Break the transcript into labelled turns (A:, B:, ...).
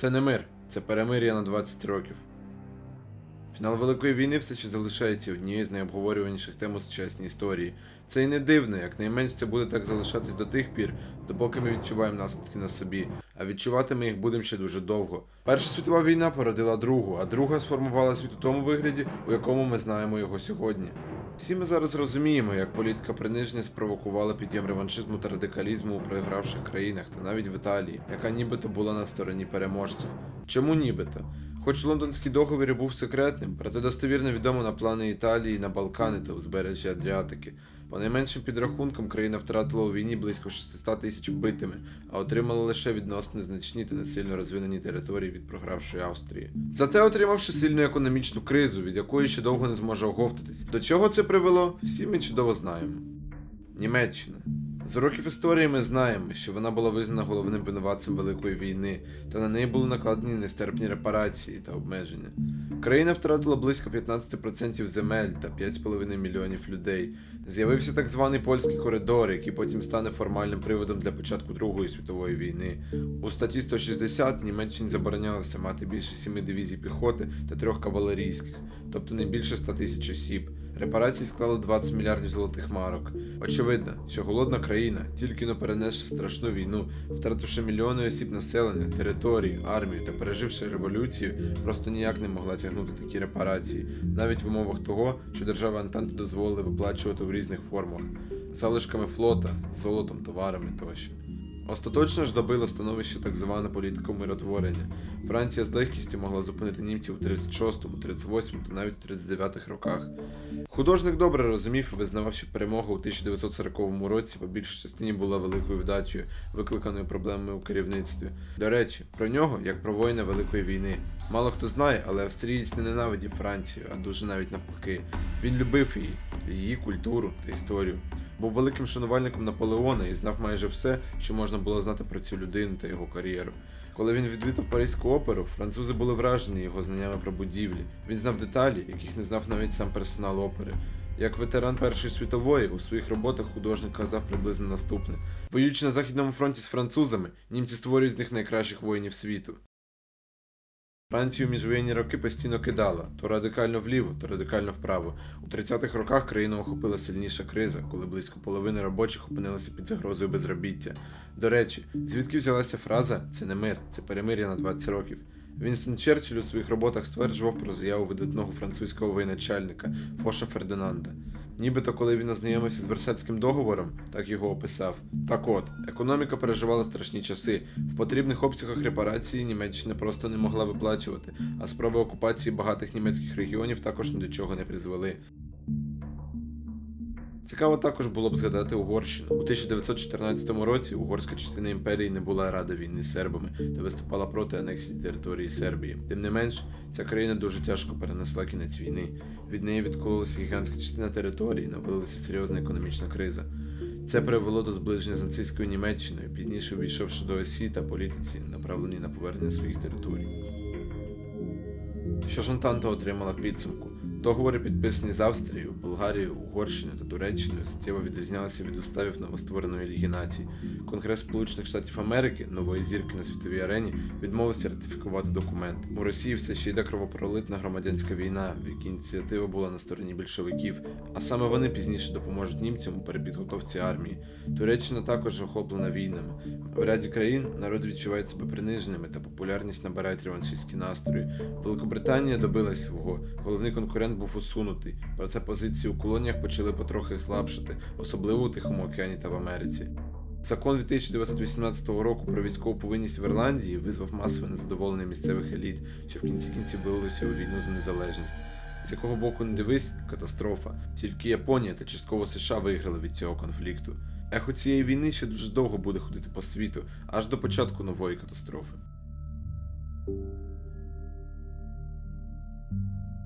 A: Це не мир, це перемир'я на 20 років. Фінал Великої війни все ще залишається однією з найобговорюваніших тем у сучасній історії. Це і не дивно, як найменш це буде так залишатись до тих пір, допоки ми відчуваємо наслідки на собі, а відчувати ми їх будемо ще дуже довго. Перша світова війна породила другу, а друга сформувала світ у тому вигляді, у якому ми знаємо його сьогодні. Всі ми зараз розуміємо, як політика приниження спровокувала підйом реваншизму та радикалізму у програвших країнах та навіть в Італії, яка нібито була на стороні переможців. Чому нібито? Хоч лондонський договір і був секретним, проте достовірно відомо на плани Італії на Балкани та узбережжя Адріатики. По найменшим підрахункам, країна втратила у війні близько 600 тисяч вбитими, а отримала лише відносно незначні та не сильно розвинені території від програвшої Австрії. Зате отримавши сильну економічну кризу, від якої ще довго не зможе оговтатись. До чого це привело, всі ми чудово знаємо. Німеччина. З років історії ми знаємо, що вона була визнана головним винуватцем Великої війни, та на неї були накладені нестерпні репарації та обмеження. Країна втратила близько 15% земель та 5,5 мільйонів людей. З'явився так званий польський коридор, який потім стане формальним приводом для початку Другої світової війни. У статті 160 Німеччині заборонялося мати більше 7 дивізій піхоти та трьох кавалерійських, тобто не більше 100 тисяч осіб. Репарації склали 20 мільярдів золотих марок. Очевидно, що голодна країна, тільки но перенесши страшну війну, втративши мільйони осіб населення, території, армію та переживши революцію, просто ніяк не могла тягнути такі репарації, навіть в умовах того, що держави Антанти дозволили виплачувати в різних формах залишками флота, золотом, товарами тощо. Остаточно ж добила становище так звана політика миротворення. Франція з легкістю могла зупинити німців у 36-му, 38-му та навіть у 39-х роках. Художник добре розумів і визнавав, що перемога у 1940 році по більшій частині була великою вдачею, викликаною проблемами у керівництві. До речі, про нього, як про воїна Великої війни. Мало хто знає, але австрієць не ненавидів Францію, а дуже навіть навпаки. Він любив її, її культуру та історію. Був великим шанувальником Наполеона і знав майже все, що можна було знати про цю людину та його кар'єру. Коли він відвідав Паризьку оперу, французи були вражені його знаннями про будівлі. Він знав деталі, яких не знав навіть сам персонал опери. Як ветеран Першої світової, у своїх роботах художник казав приблизно наступне: воюючи на Західному фронті з французами, німці створюють з них найкращих воїнів світу. Францію в міжвоєнні роки постійно кидала то радикально вліво, то радикально вправо. У 30-х роках країну охопила сильніша криза, коли близько половини робочих опинилися під загрозою безробіття. До речі, звідки взялася фраза це не мир, це перемир'я на 20 років. Вінстон Черчилль у своїх роботах стверджував про заяву видатного французького воєначальника Фоша Фердинанда. Нібито коли він ознайомився з Версальським договором, так його описав. Так от, економіка переживала страшні часи. В потрібних обсягах репарації Німеччина просто не могла виплачувати, а спроби окупації багатих німецьких регіонів також ні до чого не призвели. Цікаво також було б згадати Угорщину. У 1914 році угорська частина імперії не була рада війни з сербами та виступала проти анексії території Сербії. Тим не менш, ця країна дуже тяжко перенесла кінець війни. Від неї відкололася гігантська частина території, навалилася серйозна економічна криза. Це привело до зближення з нацистською Німеччиною, пізніше увійшовши до осі та політиці, направлені на повернення своїх територій. Що ж Антанта отримала в підсумку? Договори, підписані з Австрією, Болгарією, Угорщиною та Туреччиною, суттєво відрізнялися від уставів новоствореної Ліги націй. Конгрес Сполучених Штатів Америки, нової зірки на світовій арені, відмовився ратифікувати документ. У Росії все ще йде кровопролитна громадянська війна, в якій ініціатива була на стороні більшовиків, а саме вони пізніше допоможуть німцям у перепідготовці армії. Туреччина також охоплена війнами. В ряді країн народ відчуває себе приниженими та популярність набирають реваншистські настрої. Великобританія добилась свого. Головний конкурент був усунутий. Проте позиції у колоніях почали потрохи слабшати, особливо у Тихому океані та в Америці. Закон 1918 року про військову повинність в Ірландії визвав масове незадоволення місцевих еліт, що в кінці кінців вилилося у війну за незалежність. З якого боку не дивись, катастрофа. Тільки Японія та частково США виграли від цього конфлікту. Ехо цієї війни ще дуже довго буде ходити по світу, аж до початку нової катастрофи.